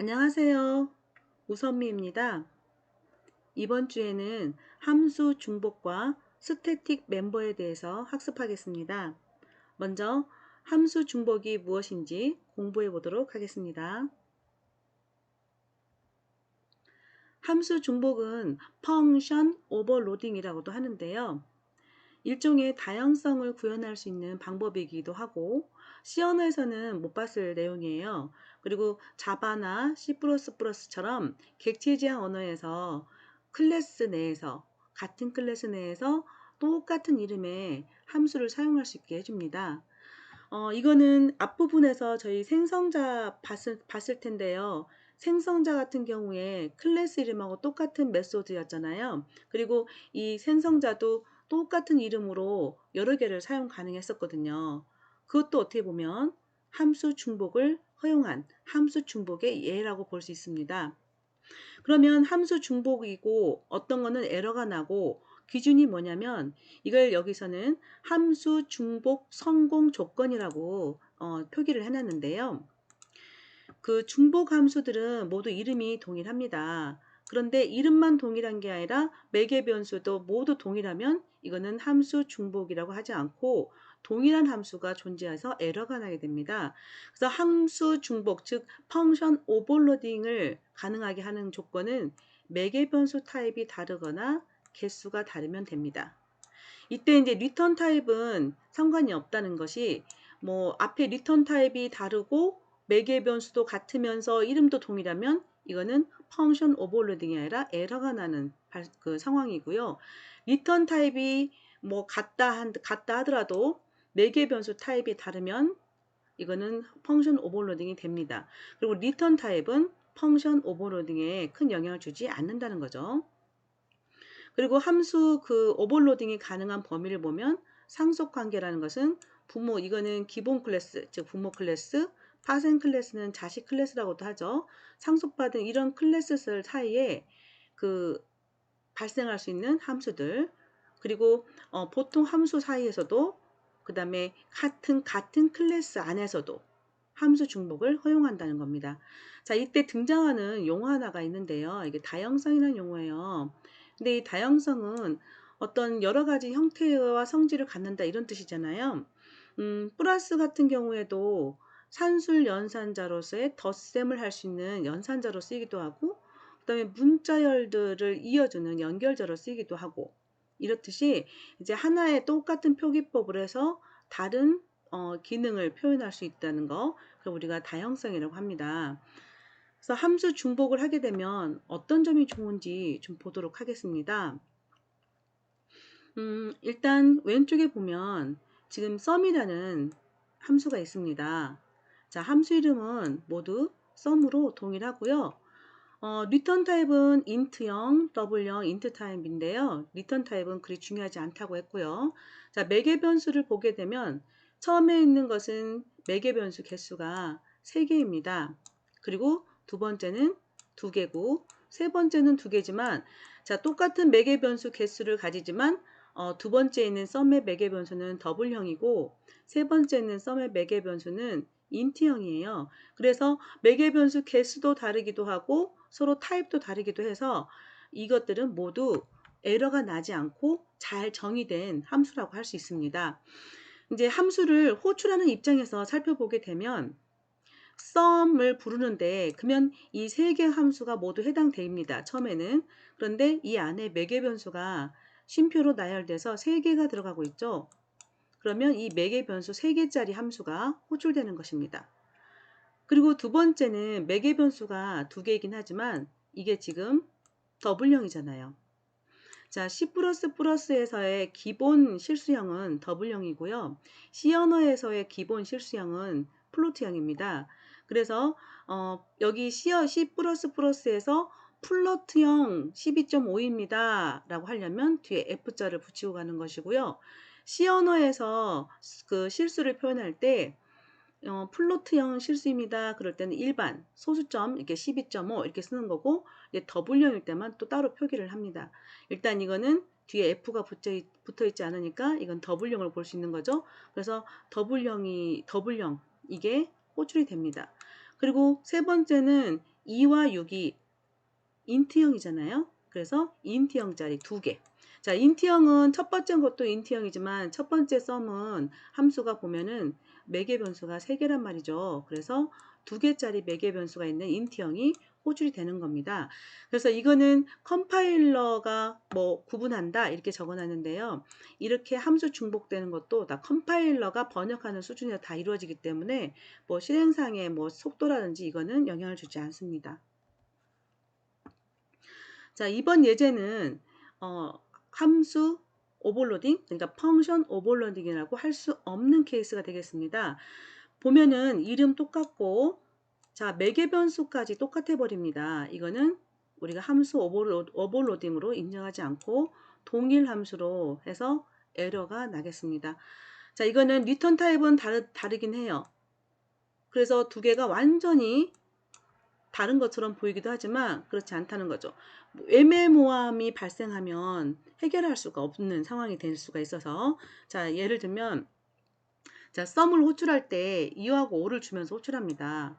안녕하세요. 우선미입니다. 이번 주에는 함수 중복과 스태틱 멤버에 대해서 학습하겠습니다. 먼저 함수 중복이 무엇인지 공부해 보도록 하겠습니다. 함수 중복은 펑션 오버로딩이라고도 하는데요. 일종의 다양성을 구현할 수 있는 방법이기도 하고 C 언어에서는 못 봤을 내용이에요. 그리고 자바나 C++처럼 객체 지향 언어에서 클래스 내에서 같은 클래스 내에서 똑같은 이름의 함수를 사용할 수 있게 해줍니다. 어, 이거는 앞부분에서 저희 생성자 봤을, 봤을 텐데요. 생성자 같은 경우에 클래스 이름하고 똑같은 메소드였잖아요. 그리고 이 생성자도 똑같은 이름으로 여러 개를 사용 가능했었거든요. 그것도 어떻게 보면 함수 중복을 허용한 함수 중복의 예라고 볼 수 있습니다. 그러면 함수 중복이고 어떤 거는 에러가 나고 기준이 뭐냐면 이걸 여기서는 함수 중복 성공 조건이라고 어, 표기를 해놨는데요. 그 중복 함수들은 모두 이름이 동일합니다. 그런데 이름만 동일한 게 아니라 매개 변수도 모두 동일하면 이거는 함수 중복이라고 하지 않고 동일한 함수가 존재해서 에러가 나게 됩니다. 그래서 함수 중복, 즉 펑션 오버로딩을 가능하게 하는 조건은 매개 변수 타입이 다르거나 개수가 다르면 됩니다. 이때 이제 리턴 타입은 상관이 없다는 것이 뭐 앞에 리턴 타입이 다르고 매개 변수도 같으면서 이름도 동일하면 이거는 펑션 오버로딩이 아니라 에러가 나는 그 상황이고요. 리턴 타입이 뭐 같다 한 같다 하더라도 네개 변수 타입이 다르면 이거는 펑션 오버로딩이 됩니다. 그리고 리턴 타입은 펑션 오버로딩에 큰 영향을 주지 않는다는 거죠. 그리고 함수 그 오버로딩이 가능한 범위를 보면 상속 관계라는 것은 부모 이거는 기본 클래스 즉 부모 클래스 파생 클래스는 자식 클래스라고도 하죠. 상속받은 이런 클래스들 사이에 그 발생할 수 있는 함수들 그리고 어, 보통 함수 사이에서도 그 다음에 같은 같은 클래스 안에서도 함수 중복을 허용한다는 겁니다. 자 이때 등장하는 용어 하나가 있는데요. 이게 다형성이라는 용어예요. 근데 이 다형성은 어떤 여러 가지 형태와 성질을 갖는다 이런 뜻이잖아요. 음, 플러스 같은 경우에도 산술 연산자로서의 덧셈을 할 수 있는 연산자로 쓰이기도 하고 그 다음에 문자열들을 이어주는 연결자로 쓰이기도 하고 이렇듯이 이제 하나의 똑같은 표기법을 해서 다른 어, 기능을 표현할 수 있다는 거 그걸 우리가 다형성이라고 합니다. 그래서 함수 중복을 하게 되면 어떤 점이 좋은지 좀 보도록 하겠습니다. 음, 일단 왼쪽에 보면 지금 썸이라는 함수가 있습니다. 자, 함수 이름은 모두 썸으로 동일하고요. 어, 리턴 타입은 int형, double형, int 타입인데요. 리턴 타입은 그리 중요하지 않다고 했고요. 자, 매개 변수를 보게 되면 처음에 있는 것은 매개 변수 개수가 3개입니다. 그리고 두 번째는 2개고 세 번째는 2개지만 자, 똑같은 매개 변수 개수를 가지지만 어, 두 번째 있는 썸의 매개 변수는 더블형이고 세 번째 있는 썸의 매개 변수는 인트형이에요. 그래서 매개 변수 개수도 다르기도 하고 서로 타입도 다르기도 해서 이것들은 모두 에러가 나지 않고 잘 정의된 함수라고 할 수 있습니다. 이제 함수를 호출하는 입장에서 살펴보게 되면 썸을 부르는데 그러면 이 세 개 함수가 모두 해당됩니다. 처음에는 그런데 이 안에 매개 변수가 쉼표로 나열돼서 세 개가 들어가고 있죠. 그러면 이 매개 변수 3개짜리 함수가 호출되는 것입니다. 그리고 두 번째는 매개 변수가 두 개이긴 하지만 이게 지금 더블형이잖아요. 자, C++에서의 기본 실수형은 더블형이고요. C 언어에서의 기본 실수형은 플로트형입니다. 그래서 어, 여기 C, C++에서 플로트형 12.5입니다. 라고 하려면 뒤에 F자를 붙이고 가는 것이고요. C 언어에서 그 실수를 표현할 때 어, 플로트형 실수입니다. 그럴 때는 일반, 소수점, 이렇게 12.5 이렇게 쓰는 거고 이제 더블형일 때만 또 따로 표기를 합니다. 일단 이거는 뒤에 F가 붙어, 있, 붙어 있지 않으니까 이건 더블형을 볼 수 있는 거죠. 그래서 더블형이 더블형 이게 호출이 됩니다. 그리고 세 번째는 2와 6이 인트형이잖아요. 그래서 인트형 자리 두 개. 자, 인트형은 첫 번째 것도 인트형이지만 첫 번째 썸은 함수가 보면은 매개 변수가 세 개란 말이죠. 그래서 두 개짜리 매개 변수가 있는 인트형이 호출이 되는 겁니다. 그래서 이거는 컴파일러가 뭐 구분한다 이렇게 적어놨는데요. 이렇게 함수 중복되는 것도 다 컴파일러가 번역하는 수준에서 다 이루어지기 때문에 뭐 실행상의 뭐 속도라든지 이거는 영향을 주지 않습니다. 자 이번 예제는 어, 함수 오버로딩 그러니까 펑션 오버로딩이라고 할 수 없는 케이스가 되겠습니다. 보면은 이름 똑같고 자, 매개 변수까지 똑같아 버립니다. 이거는 우리가 함수 오버로, 딩으로 인정하지 않고 동일 함수로 해서 에러가 나겠습니다. 자, 이거는 리턴 타입은 다르, 다르긴 해요. 그래서 두 개가 완전히 다른 것처럼 보이기도 하지만 그렇지 않다는 거죠. 뭐 애매모함이 발생하면 해결할 수가 없는 상황이 될 수가 있어서 자 예를 들면 자 썸을 호출할 때 2하고 5를 주면서 호출합니다.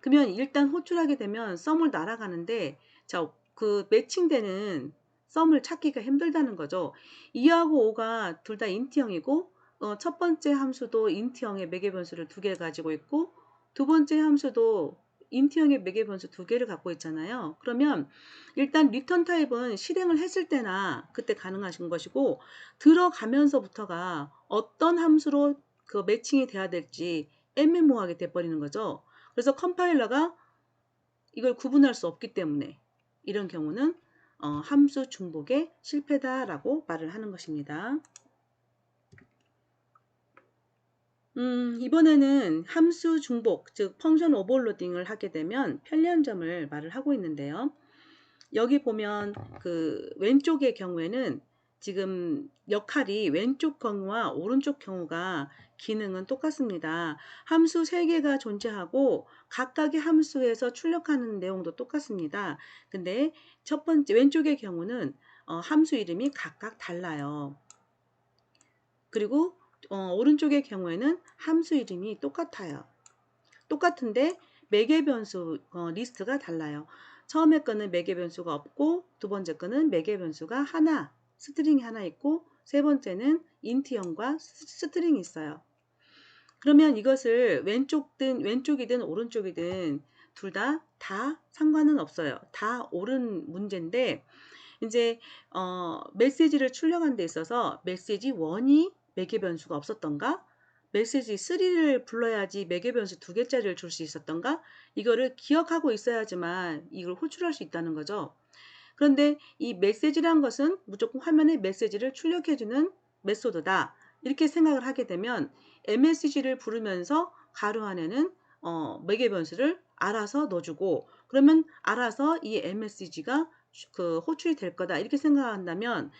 그러면 일단 호출하게 되면 썸을 날아가는데 자, 그 매칭되는 썸을 찾기가 힘들다는 거죠. 2하고 5가 둘 다 인트형이고 어, 첫 번째 함수도 인트형의 매개 변수를 두 개 가지고 있고 두 번째 함수도 인트형의 매개 변수 두 개를 갖고 있잖아요. 그러면 일단 리턴 타입은 실행을 했을 때나 그때 가능하신 것이고 들어가면서부터가 어떤 함수로 그 매칭이 돼야 될지 애매모호하게 돼버리는 거죠. 그래서 컴파일러가 이걸 구분할 수 없기 때문에 이런 경우는 어, 함수 중복에 실패다라고 말을 하는 것입니다. 음, 이번에는 함수 중복, 즉 펑션 오버로딩을 하게 되면 편리한 점을 말을 하고 있는데요. 여기 보면 그 왼쪽의 경우에는 지금 역할이 왼쪽 경우와 오른쪽 경우가 기능은 똑같습니다. 함수 3개가 존재하고 각각의 함수에서 출력하는 내용도 똑같습니다. 근데 첫 번째 왼쪽의 경우는 어, 함수 이름이 각각 달라요. 그리고 어, 오른쪽의 경우에는 함수 이름이 똑같아요. 똑같은데 매개 변수 어, 리스트가 달라요. 처음에 거는 매개 변수가 없고 두 번째 거는 매개 변수가 하나 스트링이 하나 있고 세 번째는 인트형과 스트링이 있어요. 그러면 이것을 왼쪽든 왼쪽이든 오른쪽이든 둘 다다 다 상관은 없어요. 다 옳은 문제인데 이제 어, 메시지를 출력한 데 있어서 메시지 1이 매개 변수가 없었던가 메시지 3를 불러야지 매개 변수 두 개짜리를 줄 수 있었던가 이거를 기억하고 있어야지만 이걸 호출할 수 있다는 거죠. 그런데 이 메시지란 것은 무조건 화면에 메시지를 출력해주는 메소드다. 이렇게 생각을 하게 되면 MSG를 부르면서 가로 안에는 어, 매개 변수를 알아서 넣어주고 그러면 알아서 이 MSG가 그 호출이 될 거다 이렇게 생각한다면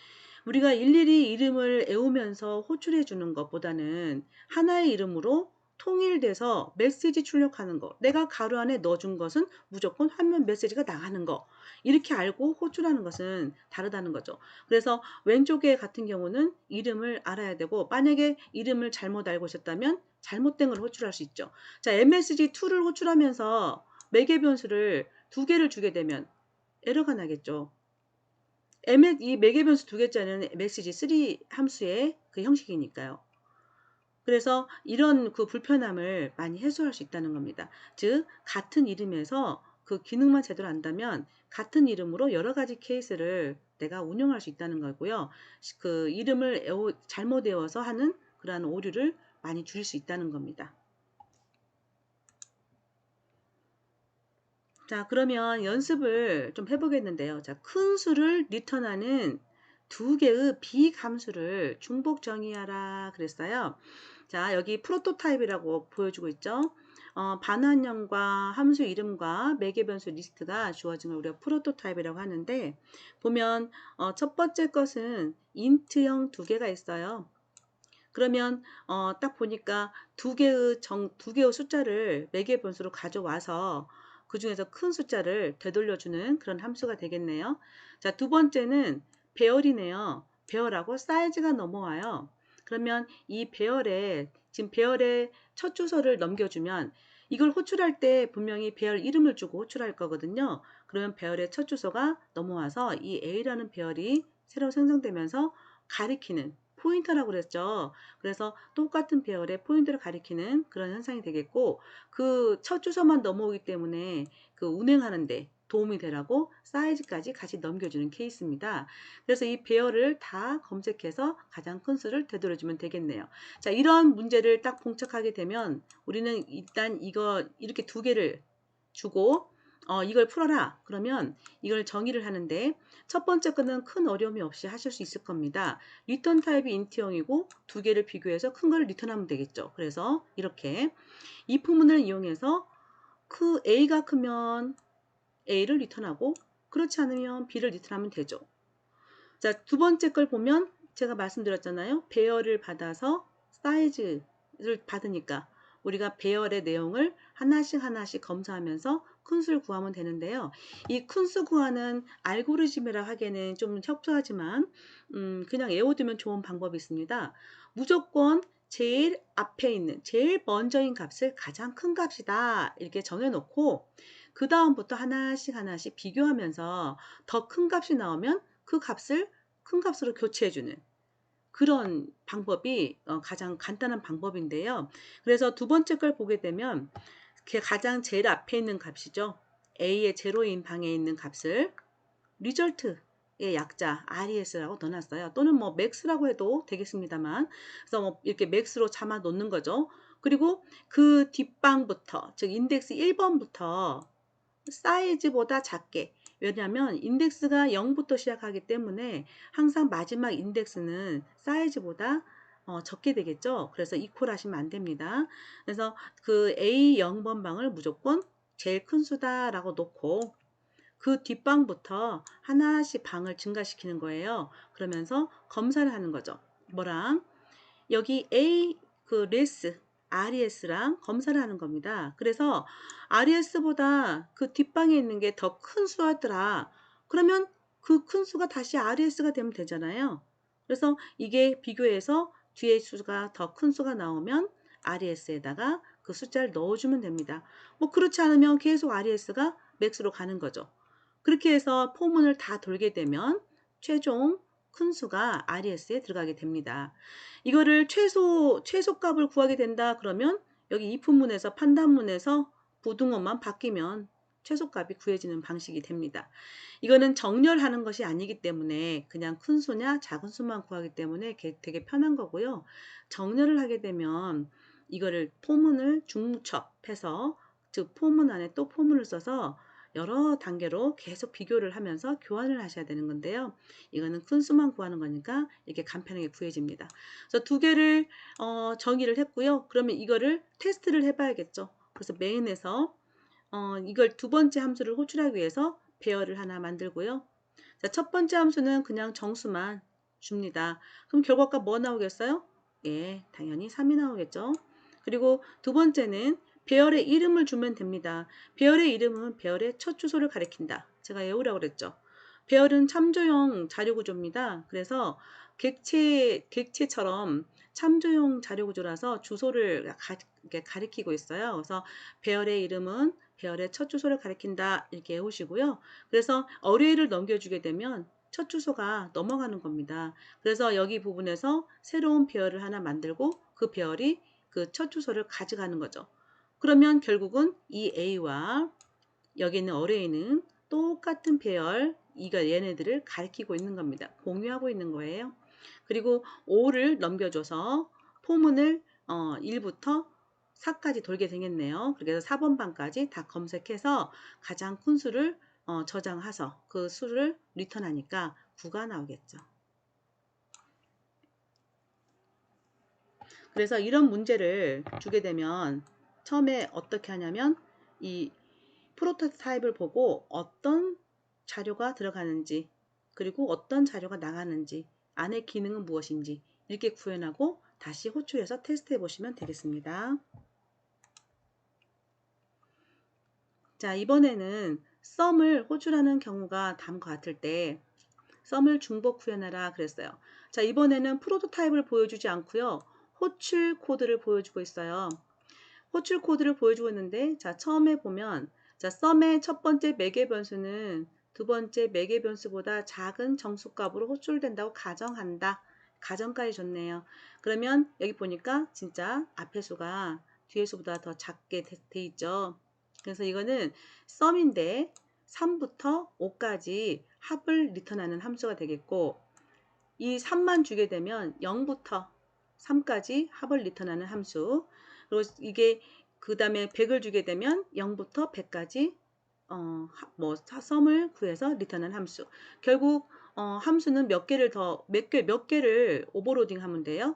우리가 일일이 이름을 외우면서 호출해 주는 것보다는 하나의 이름으로 통일돼서 메시지 출력하는 거 내가 가로 안에 넣어준 것은 무조건 화면 메시지가 나가는 거 이렇게 알고 호출하는 것은 다르다는 거죠. 그래서 왼쪽에 같은 경우는 이름을 알아야 되고 만약에 이름을 잘못 알고 있었다면 잘못된 걸 호출할 수 있죠. 자 MSG2를 호출하면서 매개 변수를 두 개를 주게 되면 에러가 나겠죠. 이 매개 변수 두 개짜리는 메시지 3 함수의 그 형식이니까요. 그래서 이런 그 불편함을 많이 해소할 수 있다는 겁니다. 즉 같은 이름에서 그 기능만 제대로 안다면 같은 이름으로 여러 가지 케이스를 내가 운영할 수 있다는 거고요. 그 이름을 잘못 외워서 하는 그러한 오류를 많이 줄일 수 있다는 겁니다. 자 그러면 연습을 좀 해보겠는데요. 자, 큰 수를 리턴하는 두 개의 비감수를 중복 정의하라 그랬어요. 자, 여기 프로토타입이라고 보여주고 있죠. 어, 반환형과 함수 이름과 매개 변수 리스트가 주어진 걸 우리가 프로토타입이라고 하는데 보면 어, 첫 번째 것은 인트형 두 개가 있어요. 그러면 어, 딱 보니까 두 개의 정, 두 개의 숫자를 매개 변수로 가져와서 그 중에서 큰 숫자를 되돌려주는 그런 함수가 되겠네요. 자, 두 번째는 배열이네요. 배열하고 사이즈가 넘어와요. 그러면 이 배열에 지금 배열의 첫 주소를 넘겨주면 이걸 호출할 때 분명히 배열 이름을 주고 호출할 거거든요. 그러면 배열의 첫 주소가 넘어와서 이 A라는 배열이 새로 생성되면서 가리키는 포인터라고 그랬죠. 그래서 똑같은 배열의 포인터를 가리키는 그런 현상이 되겠고 그 첫 주소만 넘어오기 때문에 그 운행하는데 도움이 되라고 사이즈까지 같이 넘겨주는 케이스입니다. 그래서 이 배열을 다 검색해서 가장 큰 수를 되돌려주면 되겠네요. 자, 이런 문제를 딱 봉착하게 되면 우리는 일단 이거 이렇게 두 개를 주고 어, 이걸 풀어라. 그러면 이걸 정의를 하는데 첫 번째 거는 큰 어려움이 없이 하실 수 있을 겁니다. 리턴 타입이 인트형이고 두 개를 비교해서 큰 거를 리턴하면 되겠죠. 그래서 이렇게 이 부문을 이용해서 그 A가 크면 A를 리턴하고 그렇지 않으면 B를 리턴하면 되죠. 자, 두 번째 걸 보면 제가 말씀드렸잖아요. 배열을 받아서 사이즈를 받으니까 우리가 배열의 내용을 하나씩 하나씩 검사하면서 큰 수를 구하면 되는데요. 이 큰수 구하는 알고리즘이라 하기에는 좀 협소하지만 음, 그냥 외워두면 좋은 방법이 있습니다. 무조건 제일 앞에 있는 제일 먼저인 값을 가장 큰 값이다 이렇게 정해놓고 그 다음부터 하나씩 하나씩 비교하면서 더 큰 값이 나오면 그 값을 큰 값으로 교체해주는 그런 방법이 어, 가장 간단한 방법인데요. 그래서 두 번째 걸 보게 되면 가장 제일 앞에 있는 값이죠. A의 제로인 방에 있는 값을 리절트의 약자 RES라고 넣어놨어요. 또는 뭐 max라고 해도 되겠습니다만 그래서 뭐 이렇게 max로 잡아 놓는 거죠. 그리고 그 뒷방부터 즉 인덱스 1번부터 사이즈보다 작게 왜냐하면 인덱스가 0부터 시작하기 때문에 항상 마지막 인덱스는 사이즈보다 어, 적게 되겠죠. 그래서 이퀄 하시면 안 됩니다. 그래서 그 A 0번 방을 무조건 제일 큰 수다라고 놓고 그 뒷방부터 하나씩 방을 증가시키는 거예요. 그러면서 검사를 하는 거죠. 뭐랑 여기 A 그 레스 RES랑 검사를 하는 겁니다. 그래서 RES보다 그 뒷방에 있는 게 더 큰 수하더라. 그러면 그 큰 수가 다시 RES가 되면 되잖아요. 그래서 이게 비교해서 뒤에 수가 더 큰 수가 나오면 RES에다가 그 숫자를 넣어주면 됩니다. 뭐 그렇지 않으면 계속 RES가 맥스로 가는 거죠. 그렇게 해서 포문을 다 돌게 되면 최종 큰 수가 RES에 들어가게 됩니다. 이거를 최소, 최소값을 구하게 된다 그러면 여기 이품문에서 판단문에서 부등호만 바뀌면 최소값이 구해지는 방식이 됩니다. 이거는 정렬하는 것이 아니기 때문에 그냥 큰 수냐 작은 수만 구하기 때문에 되게 편한 거고요. 정렬을 하게 되면 이거를 포문을 중첩해서 즉 포문 안에 또 포문을 써서 여러 단계로 계속 비교를 하면서 교환을 하셔야 되는 건데요. 이거는 큰 수만 구하는 거니까 이렇게 간편하게 구해집니다. 그래서 두 개를 어, 정의를 했고요. 그러면 이거를 테스트를 해봐야겠죠. 그래서 메인에서 어, 이걸 두 번째 함수를 호출하기 위해서 배열을 하나 만들고요. 자, 첫 번째 함수는 그냥 정수만 줍니다. 그럼 결과가 뭐 나오겠어요? 예, 당연히 3이 나오겠죠. 그리고 두 번째는 배열의 이름을 주면 됩니다. 배열의 이름은 배열의 첫 주소를 가리킨다. 제가 외우라고 그랬죠. 배열은 참조용 자료구조입니다. 그래서 객체, 객체처럼 참조용 자료구조라서 주소를 가, 가리키고 있어요. 그래서 배열의 이름은 배열의 첫 주소를 가리킨다 이렇게 외우시고요. 그래서 어뢰를 넘겨주게 되면 첫 주소가 넘어가는 겁니다. 그래서 여기 부분에서 새로운 배열을 하나 만들고 그 배열이 그 첫 주소를 가져가는 거죠. 그러면 결국은 이 A와 여기 있는 어뢰이는 똑같은 배열 이가 얘네들을 가리키고 있는 겁니다. 공유하고 있는 거예요. 그리고 5를 넘겨줘서 포문을 어, 1부터 4까지 돌게 되겠네요. 그래서 4번 방까지 다 검색해서 가장 큰 수를 어, 저장해서 그 수를 리턴하니까 9가 나오겠죠. 그래서 이런 문제를 주게 되면 처음에 어떻게 하냐면 이 프로토타입을 보고 어떤 자료가 들어가는지 그리고 어떤 자료가 나가는지 안의 기능은 무엇인지 이렇게 구현하고 다시 호출해서 테스트해 보시면 되겠습니다. 자 이번에는 썸을 호출하는 경우가 다음과 같을 때 썸을 중복 구현하라 그랬어요. 자 이번에는 프로토타입을 보여주지 않고요. 호출 코드를 보여주고 있어요. 호출 코드를 보여주고 있는데 자 처음에 보면 자 썸의 첫 번째 매개 변수는 두 번째 매개 변수보다 작은 정수값으로 호출된다고 가정한다. 가정까지 줬네요. 그러면 여기 보니까 진짜 앞에 수가 뒤에 수보다 더 작게 돼, 돼 있죠. 그래서 이거는 썸인데 3부터 5까지 합을 리턴하는 함수가 되겠고 이 3만 주게 되면 0부터 3까지 합을 리턴하는 함수. 그리고 이게 그 다음에 100을 주게 되면 0부터 100까지 어, 뭐 썸을 구해서 리턴한 함수. 결국 어, 함수는 몇 개를 더 몇 개몇 개를 오버로딩 하면 돼요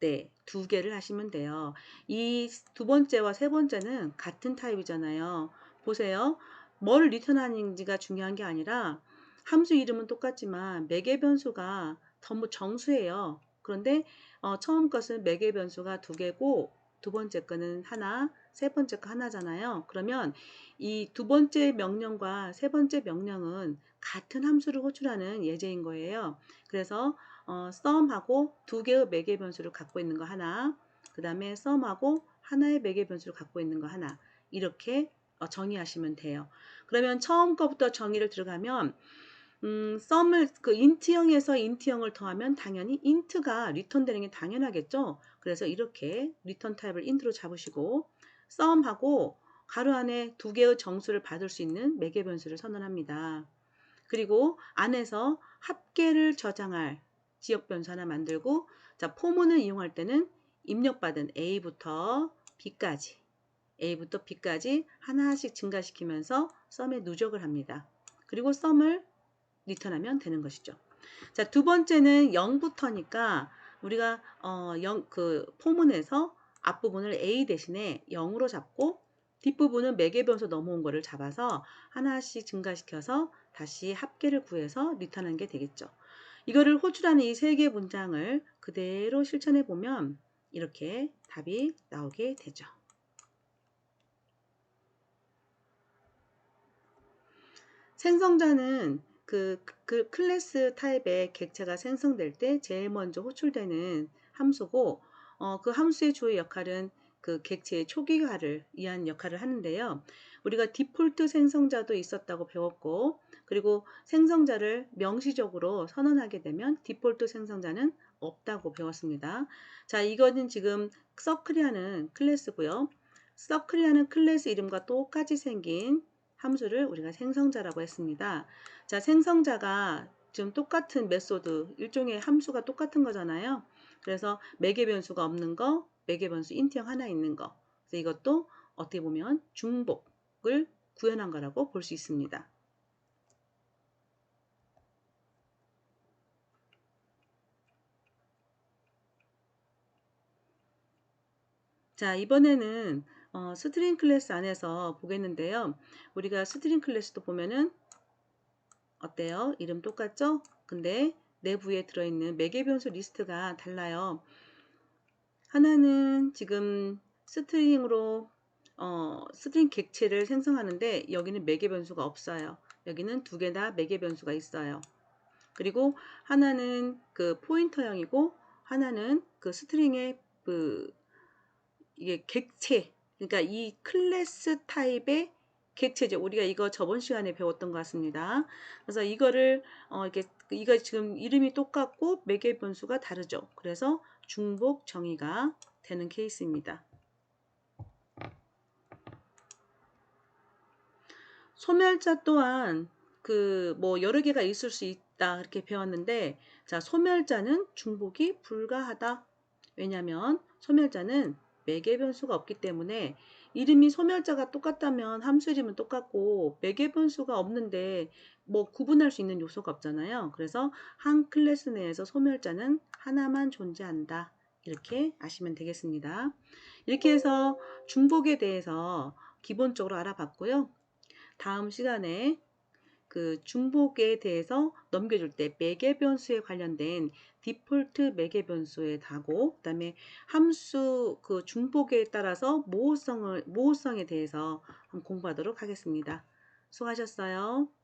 네, 두 개를 하시면 돼요. 이 두 번째와 세 번째는 같은 타입이잖아요. 보세요. 뭘 리턴하는지가 중요한 게 아니라 함수 이름은 똑같지만 매개 변수가 전부 정수예요. 그런데 어, 처음 것은 매개 변수가 두 개고 두 번째 거는 하나, 세 번째 거 하나잖아요. 그러면 이 두 번째 명령과 세 번째 명령은 같은 함수를 호출하는 예제인 거예요. 그래서 어, 썸하고 두 개의 매개 변수를 갖고 있는 거 하나, 그 다음에 썸하고 하나의 매개 변수를 갖고 있는 거 하나 이렇게 어, 정의하시면 돼요. 그러면 처음 거부터 정의를 들어가면 음, 썸을 그 인트형에서 인트형을 더하면 당연히 인트가 리턴 되는 게 당연하겠죠. 그래서 이렇게 리턴 타입을 인트로 잡으시고 썸하고 가로 안에 두 개의 정수를 받을 수 있는 매개 변수를 선언합니다. 그리고 안에서 합계를 저장할 지역 변수 하나 만들고 자 포문을 이용할 때는 입력받은 A부터 B까지 A부터 B까지 하나씩 증가시키면서 썸에 누적을 합니다. 그리고 썸을 리턴하면 되는 것이죠. 자, 두 번째는 0부터니까 우리가 어, 0, 그 포문에서 앞부분을 A 대신에 0으로 잡고 뒷부분은 매개 변수 넘어온 거를 잡아서 하나씩 증가시켜서 다시 합계를 구해서 리턴하는 게 되겠죠. 이거를 호출하는 이 세 개 문장을 그대로 실천해 보면 이렇게 답이 나오게 되죠. 생성자는 그, 그 클래스 타입의 객체가 생성될 때 제일 먼저 호출되는 함수고 어, 그 함수의 주요 역할은 그 객체의 초기화를 위한 역할을 하는데요. 우리가 디폴트 생성자도 있었다고 배웠고 그리고 생성자를 명시적으로 선언하게 되면 디폴트 생성자는 없다고 배웠습니다. 자, 이거는 지금 서클이라는 클래스고요. 서클이라는 클래스 이름과 똑같이 생긴 함수를 우리가 생성자라고 했습니다. 자, 생성자가 지금 똑같은 메소드, 일종의 함수가 똑같은 거잖아요. 그래서 매개 변수가 없는 거, 매개 변수 인트형 하나 있는 거. 그래서 이것도 어떻게 보면 중복을 구현한 거라고 볼 수 있습니다. 자, 이번에는 어, 스트링 클래스 안에서 보겠는데요. 우리가 스트링 클래스도 보면은 어때요? 이름 똑같죠? 근데 내부에 들어있는 매개 변수 리스트가 달라요. 하나는 지금 스트링으로 어, 스트링 객체를 생성하는데 여기는 매개 변수가 없어요. 여기는 두 개 다 매개 변수가 있어요. 그리고 하나는 그 포인터형이고 하나는 그 스트링의 그 이게 객체 그러니까 이 클래스 타입의 객체죠. 우리가 이거 저번 시간에 배웠던 것 같습니다. 그래서 이거를 어 이게 이거 지금 이름이 똑같고 매개 변수가 다르죠. 그래서 중복 정의가 되는 케이스입니다. 소멸자 또한 그 뭐 여러 개가 있을 수 있다 이렇게 배웠는데 자 소멸자는 중복이 불가하다. 왜냐하면 소멸자는 매개 변수가 없기 때문에 이름이 소멸자가 똑같다면 함수 이름은 똑같고 매개 변수가 없는데 뭐 구분할 수 있는 요소가 없잖아요. 그래서 한 클래스 내에서 소멸자는 하나만 존재한다. 이렇게 아시면 되겠습니다. 이렇게 해서 중복에 대해서 기본적으로 알아봤고요. 다음 시간에 그 중복에 대해서 넘겨줄 때 매개 변수에 관련된 디폴트 매개 변수에 다고 그다음에 함수 그 중복에 따라서 모호성을 모호성에 대해서 공부하도록 하겠습니다. 수고하셨어요.